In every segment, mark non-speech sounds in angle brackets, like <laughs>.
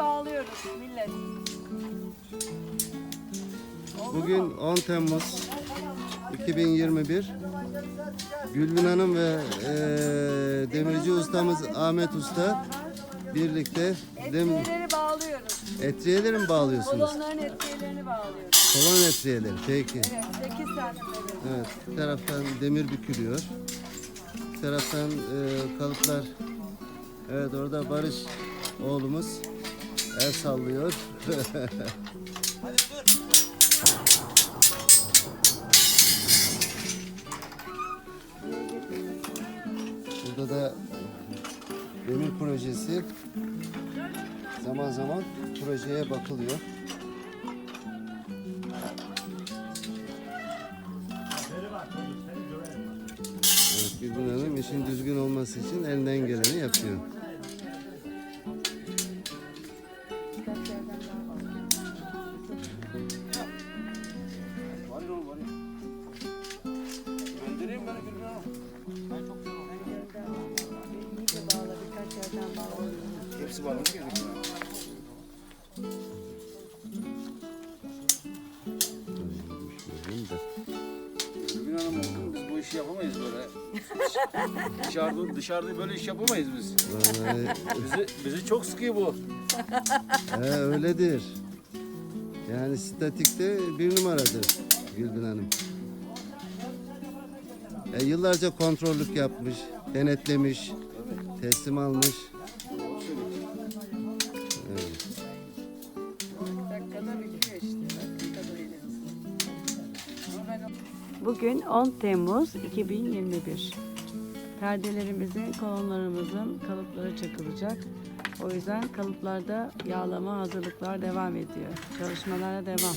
bağlıyoruz millet. Bugün mu? 10 Temmuz 2021. Gülbin Hanım ve eee, demirci ustamız Ahmet Usta birlikte dem bağlıyoruz. etriyeleri mi bağlıyorsunuz? Kolonların etriyelerini bağlıyoruz. Kolon etriyeleri. Peki. Evet 8 santimetre. Evet. Bir taraftan demir bükülüyor. Bir taraftan eee, kalıplar. Evet orada Barış oğlumuz el sallıyor. Burada da demir projesi zaman zaman projeye bakılıyor. Evet, Gülbin Hanım işin düzgün olması için elinden geleni yapıyor. İyice bağla birkaç yerden bağla. Hepsi bağlandı geldik. Düşünüyorum da. Gülbin Hanım oldu biz bu işi yapamayız böyle. <laughs> dışarıda, dışarıda böyle iş yapamayız biz. Vallahi, Bizi, bizi çok sıkıyor bu. he, öyledir. Yani statikte bir numaradır Gülbin Hanım. E, yıllarca kontrollük yapmış, denetlemiş, teslim almış. Bugün 10 Temmuz 2021. Perdelerimizin, kolonlarımızın kalıpları çakılacak. O yüzden kalıplarda yağlama hazırlıklar devam ediyor. Çalışmalara devam.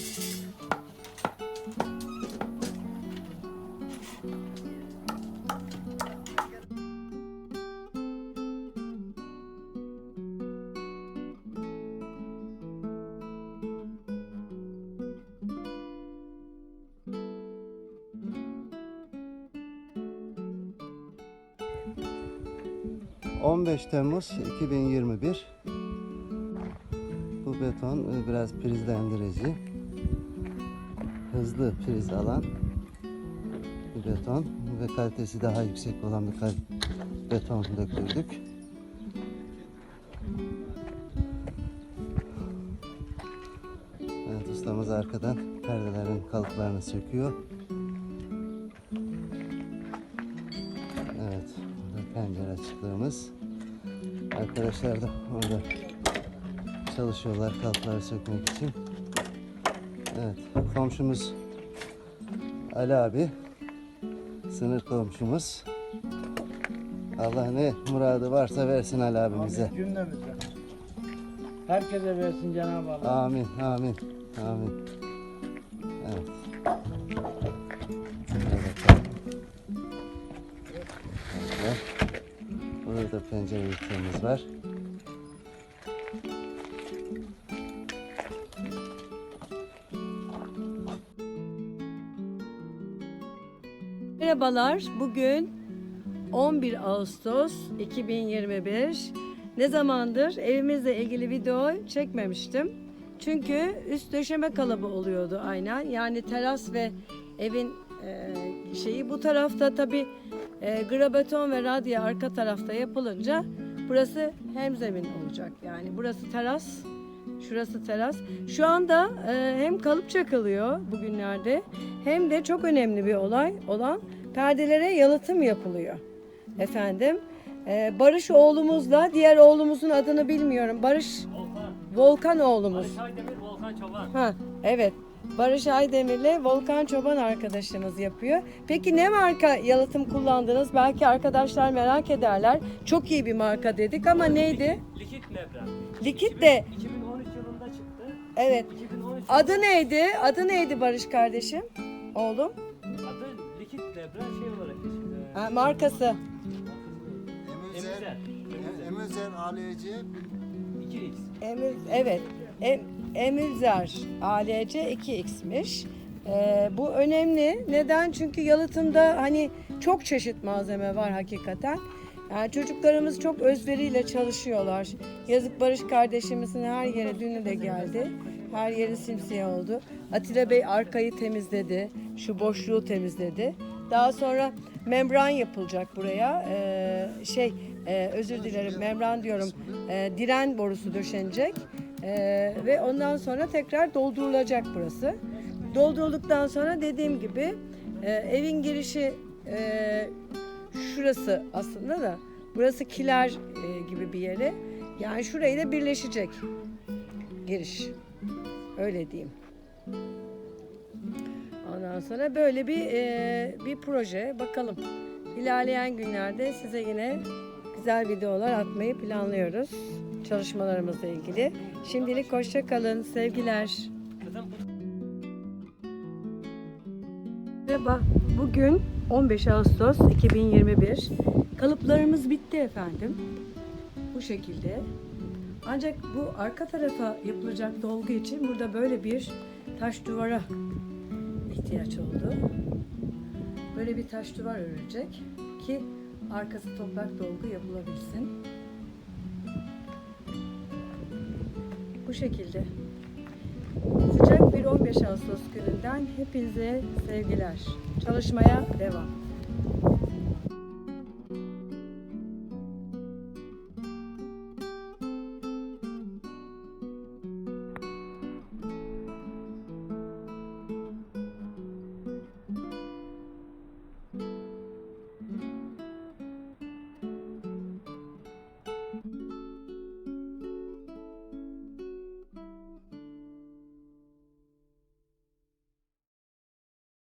15 Temmuz 2021. Bu beton e, biraz prizlendirici. Hızlı priz alan bir beton ve kalitesi daha yüksek olan bir beton döktürdük. Evet ustamız arkadan perdelerin kalıplarını söküyor. Pencere açıklığımız. Arkadaşlar da orada çalışıyorlar kalıpları sökmek için. Evet, komşumuz Ali abi, sınır komşumuz. Allah ne muradı varsa versin Ali abimize. Cümlemize. Herkese versin Cenab-ı Allah. Amin, amin, amin. Evet. Da pencere yıktığımız var. Merhabalar. Bugün 11 Ağustos 2021. Ne zamandır evimizle ilgili video çekmemiştim. Çünkü üst döşeme kalıbı oluyordu aynen. Yani teras ve evin e, şeyi bu tarafta tabi e, grabeton ve radya arka tarafta yapılınca burası hemzemin olacak. Yani burası teras, Şurası teras. Şu anda e, hem kalıp çakılıyor bugünlerde hem de çok önemli bir olay olan perdelere yalıtım yapılıyor. Efendim e, Barış oğlumuzla diğer oğlumuzun adını bilmiyorum. Barış Volkan oğlumuz. Aydemir Volkan Çoban. Ha, evet. Barış Aydemir'le Volkan Çoban arkadaşımız yapıyor. Peki ne marka yalıtım kullandınız? Belki arkadaşlar merak ederler. Çok iyi bir marka dedik ama neydi? Likit Nebra. Likit de 2013 yılında çıktı. evet 2013 Adı neydi? Adı neydi Barış kardeşim? Oğlum? adı Likit Nebra şey olarak geçiyor. Ha, markası. Emizer. Emezer ALC 2X. Emir, evet. Em, Emilzer ALC 2X'miş. Ee, bu önemli. Neden? Çünkü yalıtımda hani çok çeşit malzeme var hakikaten. Yani çocuklarımız çok özveriyle çalışıyorlar. Yazık Barış kardeşimizin her yere dünü de geldi. Her yeri simsiyah oldu. Atilla Bey arkayı temizledi. Şu boşluğu temizledi. Daha sonra membran yapılacak buraya. Ee, şey e, özür dilerim membran diyorum. Ee, diren borusu döşenecek. Ee, ve ondan sonra tekrar doldurulacak burası. Doldurulduktan sonra dediğim gibi e, evin girişi e, şurası aslında da burası kiler e, gibi bir yeri. Yani şurayla birleşecek giriş. Öyle diyeyim. Ondan sonra böyle bir e, bir proje bakalım. İlerleyen günlerde size yine güzel videolar atmayı planlıyoruz çalışmalarımızla ilgili. Şimdilik hoşça kalın. Sevgiler. Merhaba. Bugün 15 Ağustos 2021. Kalıplarımız bitti efendim. Bu şekilde. Ancak bu arka tarafa yapılacak dolgu için burada böyle bir taş duvara ihtiyaç oldu. Böyle bir taş duvar örülecek ki arkası toprak dolgu yapılabilsin. Bu şekilde. Sıcak bir 15 Ağustos gününden hepinize sevgiler. Çalışmaya devam.